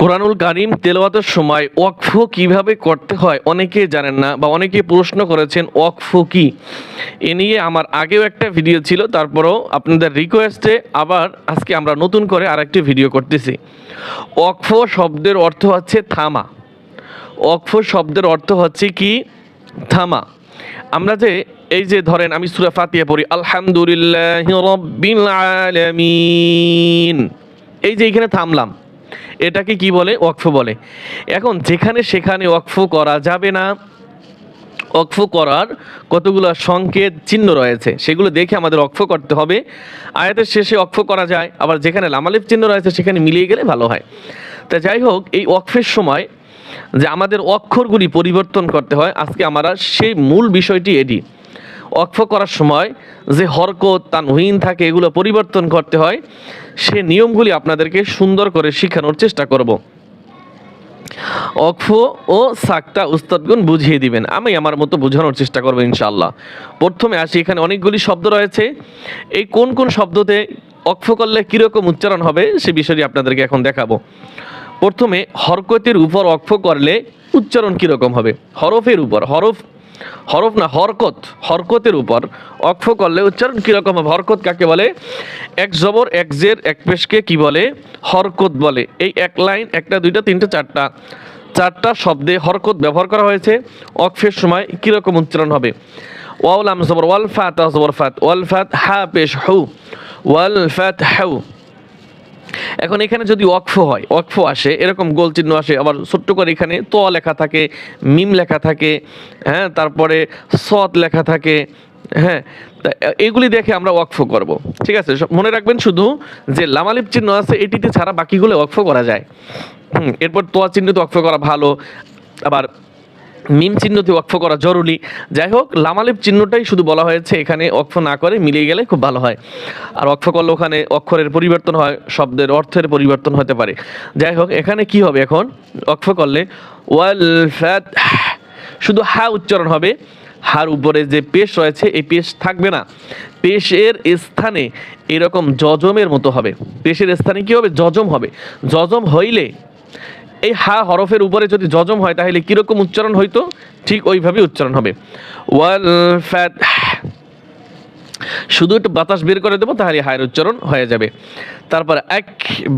কোরআনুল কারিম তেলাওয়াতের সময় ওয়াকফ কীভাবে করতে হয় অনেকে জানেন না বা অনেকে প্রশ্ন করেছেন, ওয়াকফ কি? এ নিয়ে আমার আগেও একটা ভিডিও ছিল, তারপরেও আপনাদের রিকোয়েস্টে আবার আজকে আমরা নতুন করে আরেকটি ভিডিও করতেছি। ওয়াকফ শব্দের অর্থ হচ্ছে থামা। ওয়াকফ শব্দের অর্থ হচ্ছে কি? থামা। আমরা যে, এই যে ধরেন আমি সুরা ফাতিয়া পড়ি, আলহামদুলিল্লাহ এই যে এখানে থামলাম। এটাকে কি বলে? ওয়াকফ বলে। এখন যেখানে সেখানে ওয়াকফ করা যাবে না। অক্ফ করার কতগুলো সংকেত চিহ্ন রয়েছে, সেগুলো দেখে আমাদের অক্ফ করতে হবে। আয়াতের শেষে অক্ফ করা যায়, আবার যেখানে লামালিপ চিহ্ন রয়েছে সেখানে মিলিয়ে গেলে ভালো হয়। তা যাই হোক, এই অক্ফের সময় যে আমাদের অক্ষরগুলি পরিবর্তন করতে হয়, আজকে আমরা সেই মূল বিষয়টি এটি। অক্ফ করার সময় যে হরকত তানহীন থাকে, এগুলো পরিবর্তন করতে হয়। সে নিয়মগুলি আপনাদেরকে সুন্দর করে শেখানোর চেষ্টা করব। অক্ফ ও সাক্তা উস্তাদগুন বুঝিয়ে দিবেন। আমি আমার মতো বোঝানোর চেষ্টা করব ইনশাল্লাহ প্রথমে আসি, এখানে অনেকগুলি শব্দ রয়েছে। এই কোন কোন শব্দতে অক্ফ করলে কীরকম উচ্চারণ হবে, সে বিষয়টি আপনাদেরকে এখন দেখাবো। প্রথমে হরকতের উপর অক্ফ করলে উচ্চারণ কীরকম হবে? হরফের উপর, হরফ হরফ না, হরকত, হরকতের উপর অক্ষ করলে উচ্চারণ কীরকম হবে? হরকত কাকে বলে? এক জবর, এক জের, এক পেশকে কি বলে? হরকত বলে। এই এক লাইন, একটা, দুইটা, তিনটা, চারটা চারটা শব্দে হরকত ব্যবহার করা হয়েছে। অক্ষের সময় কীরকম উচ্চারণ হবে? ওয়াউল আম জবর, ওয়াল, ফাত, জবর, ফাত, ওয়াল, ফাত, হা, পেশ, হু, ওয়াল, ফাত হাউ এখন এখানে যদি ওয়াকফ হয়, ওয়াকফ আসে, এরকম গোল চিহ্ন আসে, আবার ছোট্ট করে এখানে তো লেখা থাকে, মিম লেখা থাকে হ্যাঁ তারপরে সৎ লেখা থাকে হ্যাঁ তা এগুলি দেখে আমরা ওয়াকফ করব, ঠিক আছে? মনে রাখবেন শুধু যে লামালিপ চিহ্ন আছে, এটিতে ছাড়া বাকিগুলো ওয়াকফ করা যায়। এরপর তোয়া চিহ্নিত ওয়াকফ করা ভালো, আবার মিম চিহ্নতে ওয়াকফ করা জরুরি। যাই হোক লামালিপ চিহ্নটাই শুধু বলা হয়েছে, এখানে ওয়াকফ না করে মিলিয়ে গেলে খুব ভালো হয়। আর ওয়াকফ করলে ওখানে অক্ষরের পরিবর্তন হয়, শব্দের অর্থের পরিবর্তন হতে পারে। যাই হোক, এখানে কি হবে এখন? ওয়াকফ করলে ওয়াল ফ্যাত শুধু হা উচ্চারণ হবে। হার উপরে যে পেশ রয়েছে, এই পেশ থাকবে না। পেশের স্থানে এরকম জজমের মতো হবে। পেশের স্থানে কি হবে? জজম হবে। জজম হইলে এই হা হরফের উপরে যদি জজম হয়, তাহলে কীরকম উচ্চারণ হইতো? ঠিক ওইভাবে উচ্চারণ হবে। ওয়াল ফ্যাট শুধু একটু বাতাস বের করে দেবো, তাহলে হায়ের উচ্চারণ হয়ে যাবে। তারপর এক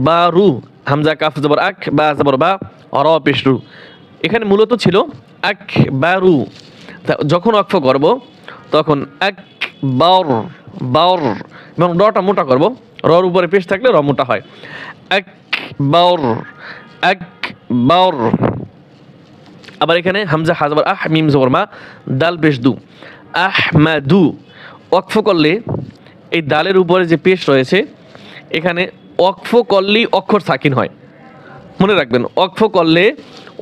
বা রু হামজা, কাফ, জবর এক বা জবর, বা অর পেশ রু এখানে মূলত ছিল এক বা রু যখন অক্ষ করব, তখন এক বাওর বাওর এবং রটা মোটা করব। রর উপরে পেশ থাকলে র মোটা হয়। এক বাওর এক বাওর আবার এখানে হামজা হাজবার আহ, মিম জবর মা, দাল পেশ দু আহ মা দু অক্ফ করলে এই দালের উপরে যে পেশ রয়েছে, এখানে অক্ফ করলেই অক্ষর সাকিন হয়। মনে রাখবেন অক্ফ করলে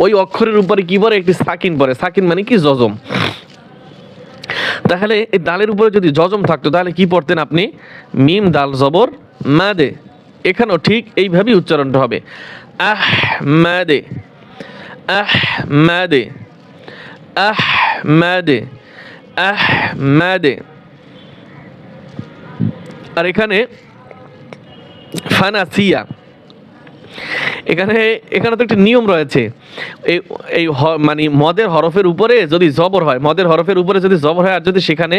ওই অক্ষরের উপরে কি পরে একটি সাকিন পরে সাকিন মানে কি? জজম। তাহলে এই দালের উপরে যদি জজম থাকতো, তাহলে কি পড়তেন আপনি? মিম, দাল, জবর, মাদে। এখানেও ঠিক এইভাবেই উচ্চারণটা হবে। আহ মাদে আহ মাদে আহ মাদে আহ মাদে আর এখানে ফানাসিয়া এখানে এখানে তো একটা নিয়ম রয়েছে। এই এই মানে মদের হরফের উপরে যদি জবর হয়, মদের হরফের উপরে যদি জবর হয় আর যদি সেখানে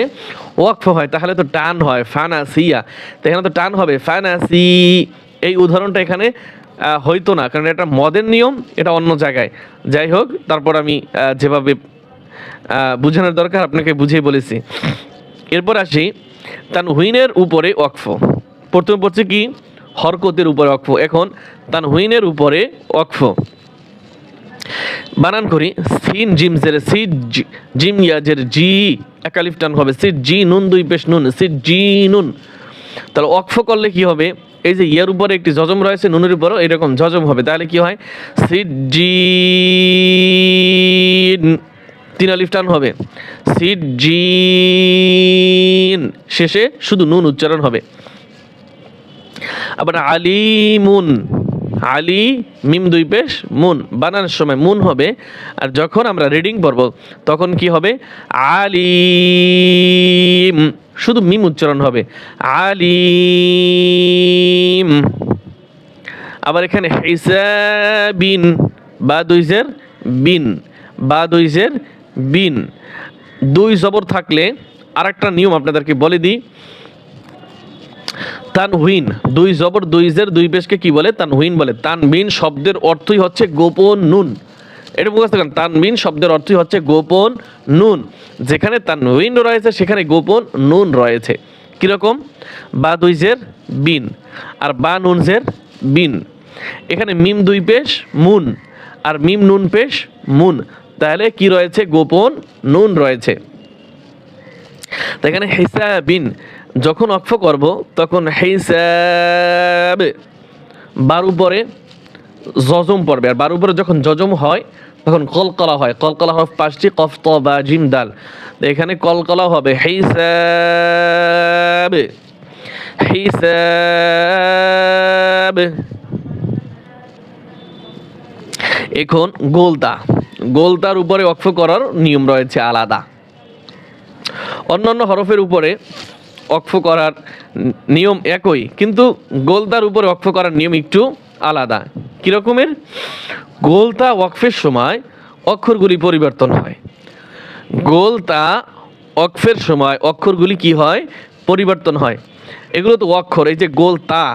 ওয়াকফ হয়, তাহলে তো টান হয়, ফানাসিয়া। তো এখানে তো টান হবে, ফানাসি, এই উদাহরণটা এখানে হইতো না। কারণ এটা মদের নিয়ম, এটা অন্য জায়গায়। যাই হোক, তারপর আমি যেভাবে বুঝানোর দরকার, আপনাকে বুঝিয়ে বলেছি। এরপর আসি, তানহুইনের উপরে ওয়াকফ। প্রথমে পড়ছে কি? হরকতের উপরে ওয়াকফ। এখন তানহুইনের উপরে ওয়াকফ। বানান করি, সিন, জিম জের সি জি- জিম ইয়াজের জি একালিফ টান হবে সি জি, নুন, দুই পেশ নুন সি জি, নুন। তাহলে অক্ফ করলে কি হবে? এই যে ইয়ার উপরে একটি জজম রয়েছে, নুনের উপরও এরকম জজম হবে। তাহলে কি হয়? সি জি তিন আলিফ টান হবে। সিট জিন শেষে শুধু নুন উচ্চারণ হবে। আবার আলিমুন, আলি, মিম দুই পেশ, মুন, বানানোর সময় মুন হবে, আর যখন আমরা রিডিং পড়ব, তখন কি হবে? আলিম, শুধু মিম উচ্চারণ হবে। আলিম। আবার এখানে হিসাবিন বা দুইজের বিন বা দুইজের বিন। দুই জবর থাকলে আরেকটা নিয়ম আপনাদেরকে বলে দিই। তানহুইন দুই জবর, দুই জের, দুই পেশকে কি বলে? তানহুইন বলে। তানবিন শব্দের অর্থই হচ্ছে গোপন নুন। এটা বুঝতে পারেন তানবিন শব্দের অর্থই হচ্ছে গোপন নুন। যেখানে তানহুইন রয়েছে, সেখানে গোপন নুন রয়েছে। কীরকম? বা, দুই জের, বিন। আর বা, নুন জের, বিন। এখানে মিম দুই পেশ, মুন। আর মিম নুন পেশ, মুন। তাহলে কি রয়েছে? গোপন নুন রয়েছে। এখানে হিসাবিন যখন অক্ষ করব, তখন হিসাব বার উপরে জজম পড়বে। আর বার উপরে যখন জজম হয়, তখন কলকলা হয়। কলকলা হরফ পাঁচটি কফ, ত, বা, জিম, দাল। এখানে কলকলা হবে হিসাব। হিসাব। এখন গোলতা। গোলতার উপরে অক্ষ করার নিয়ম রয়েছে আলাদা। অন্যান্য হরফের উপরে অক্ষ করার নিয়ম একই, কিন্তু গোলতার উপরে অক্ষ করার নিয়ম একটু আলাদা। কীরকমের গোলতা ওয়াকফের সময় অক্ষরগুলি পরিবর্তন হয়। গোলতা অক্ষের সময় অক্ষরগুলি কি হয়? পরিবর্তন হয়। এগুলো তো অক্ষর, এই যে গোল তা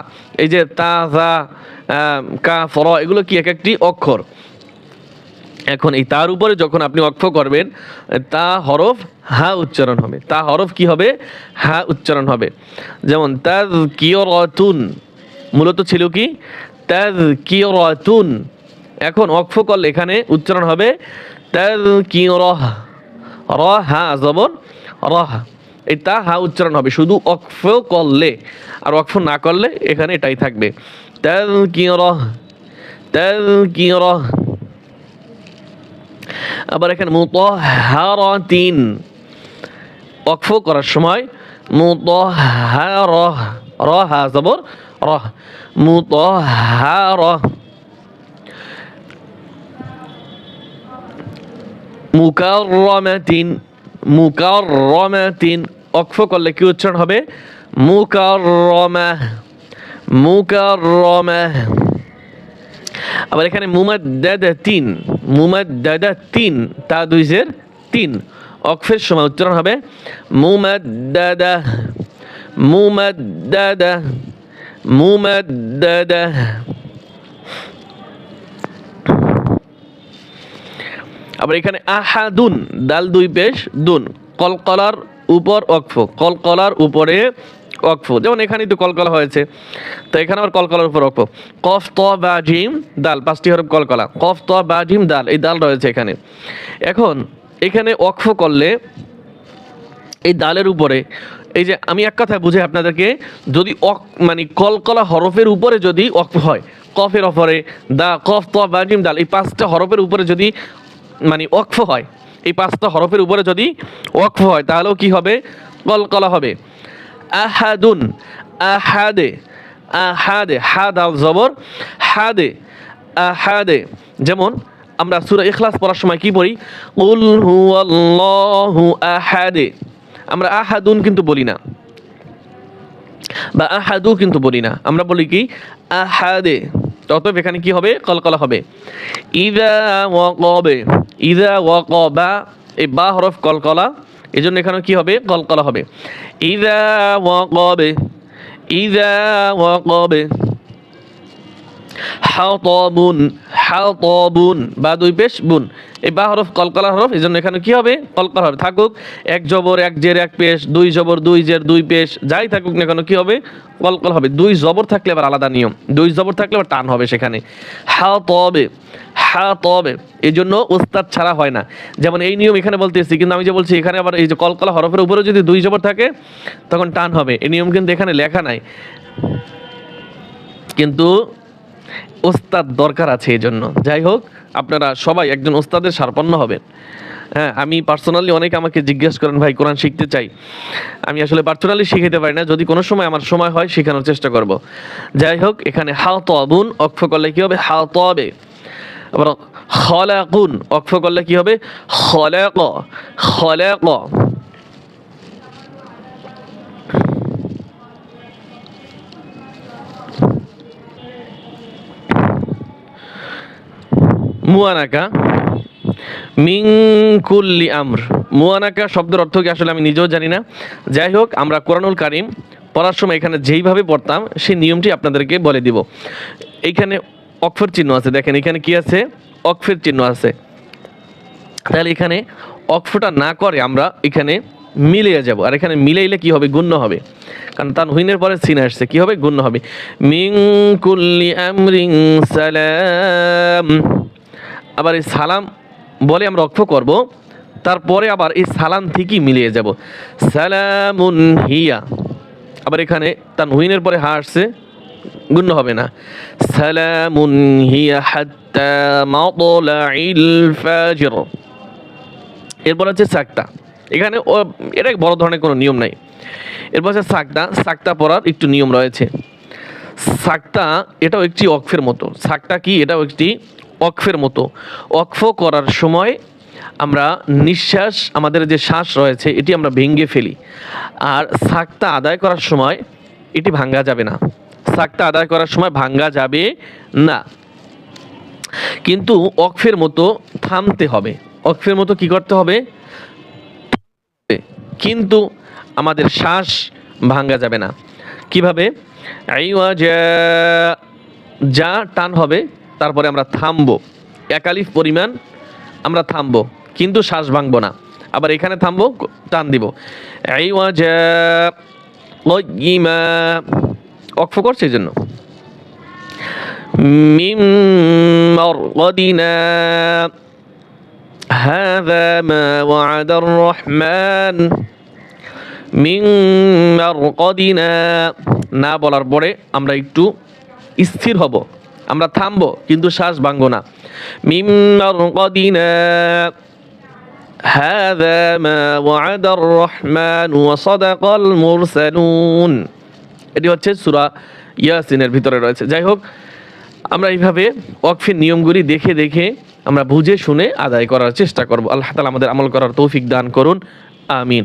এই যে তা কা ফর এগুলো কি এক একটি অক্ষর? এখন এই তার উপরে যখন আপনি অক্ষ করবেন, তা হরফ হা উচ্চারণ হবে। তা হরফ কি হবে? হা উচ্চারণ হবে। যেমন তাজ কিয়রতুন মূলত ছিল কি? তাজ কিয়রতুন এখন অক্ষ করলে এখানে উচ্চারণ হবে তাজ কিয়রহ র হা জবর রহ। এই তা হা উচ্চারণ হবে, শুধু অক্ষ করলে। আর অক্ষ না করলে এখানে এটাই থাকবে। তাজ কিয়রহ তাজ কিয়রহ আবার এখানে মুতহারাতিন অক্ফ করার সময় মুতহার রহা জবর, রহ মুতহার মুকাররমাতিন মুকাররমাতিন অক্ফ করলে কি উচ্চারণ হবে? মুকাররমা মুকাররমা। আবার এখানে মুমাদ্দাদা তিন মুমাদ্দাদা তিন তা দুইজের তিন। অক্ষের সময় উচ্চারণ হবে মুমাদ্দাদা মুমাদ্দাদা মুমাদ্দাদা। আবার এখানে আহা আহাদুন, দাল দুই পেশ, দুন। কলকলার উপর অক্ফ কলকলার উপরে অক্ফ যেমন এখানেই তো কলকলা হয়েছে, তো এখানে আবার কলকলার উপর অক্ফ কফ, ত, বা, জিম, দাল, পাঁচটি হরফ কলকলা। কফ, ত, বা, জিম, দাল, এই দাল রয়েছে এখানে। এখন এখানে অক্ফ করলে এই দালের উপরে, এই যে আমি এক কথায় বুঝে আপনাদেরকে, যদি অক মানে কলকলা হরফের উপরে যদি অক্ফ হয়, কফের উপরে দা, কফ, ত, বা, জিম, দাল, এই পাঁচটা হরফের উপরে যদি মানে অক্ফ হয়, এই পাঁচটা হরফের উপরে যদি ওয়াকফ হয়, তাহলেও কি হবে? কলকলা হবে। আহাদুন, আহাদে আহাদে, হাদ আল জবর, হাদে, আহাদে। যেমন আমরা সূরা ইখলাস পড়ার সময় কি পড়ি? কুল হুয়াল্লাহু আহাদে। আমরা আহাদুন কিন্তু বলি না। বা আহাদু কিন্তু বলি না। আমরা বলি কি? আহাদে। অতএব এখানে কি হবে? কলকলা হবে। ইদা ওয়াকবে। ইদা ওয়াকবা। এই বা হরফ কলকলা। এই জন্য এখানে কি হবে? কলকলা হবে। ইদা ওয়াকবে ইদা ওয়াকবে, হাতবুন হাতবুন, বা দুই পেশ বুন। এই বা হরফ, কলকলা হরফ এই জন্য এখানে কি হবে? কলকলা হবে। থাকুক, এক জবর, এক জের, এক পেশ, দুই জবর, দুই জের, দুই পেশ, যাই থাকুক না কেন, কি হবে? কলকল হবে। দুই জবর থাকলে আবার আলাদা নিয়ম। দুই জবর থাকলে আবার টান হবে সেখানে। হা তবে হা তবে এই জন্য ওস্তাদ ছাড়া হয় না। যেমন এই নিয়ম এখানে বলতেছি, কিন্তু আমি যে বলছি, এখানে আবার এই যে কলকলা হরফের উপরে যদি দুই জবর থাকে, তখন টান হবে। এই নিয়ম কিন্তু এখানে লেখা নাই। কিন্তু ওস্তাদ দরকার আছে এই জন্য যাই হোক, আপনারা সবাই একজন ওস্তাদের সারপন্ন হবেন। হ্যাঁ আমি পার্সোনালি অনেকে আমাকে জিজ্ঞেস করেন, ভাই, কোরআন শিখতে চাই? আমি আসলে পার্সোনালি শিখাইতে পারি না। যদি কোনো সময় আমার সময় হয়, শেখানোর চেষ্টা করব। যাই হোক, এখানে হাও তবুন অক্ষ করলে কী হবে? হাও তবে আবার খলাকুন অক্ষ করলে কি হবে? খলাক খলাক। মুয়ানাকা মিং কুল্লি আমর। মুয়ানাকা শব্দের অর্থ কি? আসলে আমি নিজেও জানি না। যাই হোক, আমরা কোরআনুল কারিম পড়ার সময় এখানে যেইভাবে পড়তাম, সেই নিয়মটি আপনাদেরকে বলে দিব। এইখানে অক্ষর চিহ্ন আছে। দেখেন, এখানে কি আছে? অক্ষরের চিহ্ন আছে। তাহলে এখানে অক্ষরটা না করে আমরা এখানে মিলিয়ে যাব। আর এখানে মিলাইলে কি হবে? গুণ্য হবে। কারণ তার হুইনের পরে সিন আসছে। কি হবে? গুণ্য হবে। মিং কুল্লি আমরিং সালাম। আবার এই সালাম বলে আমরা অক্ষ করব। তারপরে আবার এই সালাম থেকেই মিলিয়ে যাব। সালামুন হিয়া। আবার এখানে তার হুইনের পরে হা আসছে। গুণ্য হবে না। সালামুন হিয়া হাত্তা মাতলাইল ফাজর। এরপর হচ্ছে সাকতা এখানে এটা বড় ধরনের কোনো নিয়ম নাই। এরপর হচ্ছে সাকতা সাকতা পড়ার একটু নিয়ম রয়েছে। সাকতা এটাও একটি অক্ষের মতো। সাকটা কি? এটাও একটি অক্ষের মতো। অক্ষ করার সময় আমরা নিঃশ্বাস, আমাদের যে শ্বাস রয়েছে, এটি আমরা ভেঙে ফেলি। আর সাকতা আদায় করার সময় এটি ভাঙ্গা যাবে না। সাকতা আদায় করার সময় ভাঙ্গা যাবে না। কিন্তু অক্ষের মতো থামতে হবে। অক্ষের মতো কি করতে হবে? কিন্তু আমাদের শ্বাস ভাঙ্গা যাবে না। কীভাবে? যা টান হবে, তারপরে আমরা থামবো। একালিফ পরিমাণ আমরা থামবো, কিন্তু শ্বাস ভাঙবো না। আবার এখানে থামবো, টান দিব। আইওয়া যা ইমা অক্ষ করছে এই জন্য মিম مرقدنا هذا ما وعد الرحمن মিং মারকদিনা না বলার পরে আমরা একটু স্থির হব আমরা থামবো কিন্তু শ্বাস ভাঙবো না মিম মারকদিনা هذا ما وعد الرحمن وصدق المرسلون এটি হচ্ছে সুরা ইয়াসিনের ভিতরে রয়েছে। যাই হোক আমরা এইভাবে ওয়াকফের নিয়মগুলি দেখে দেখে আমরা বুঝে শুনে আদায় করার চেষ্টা করব। আল্লাহ তালা আমাদের আমল করার তৌফিক দান করুন। আমিন।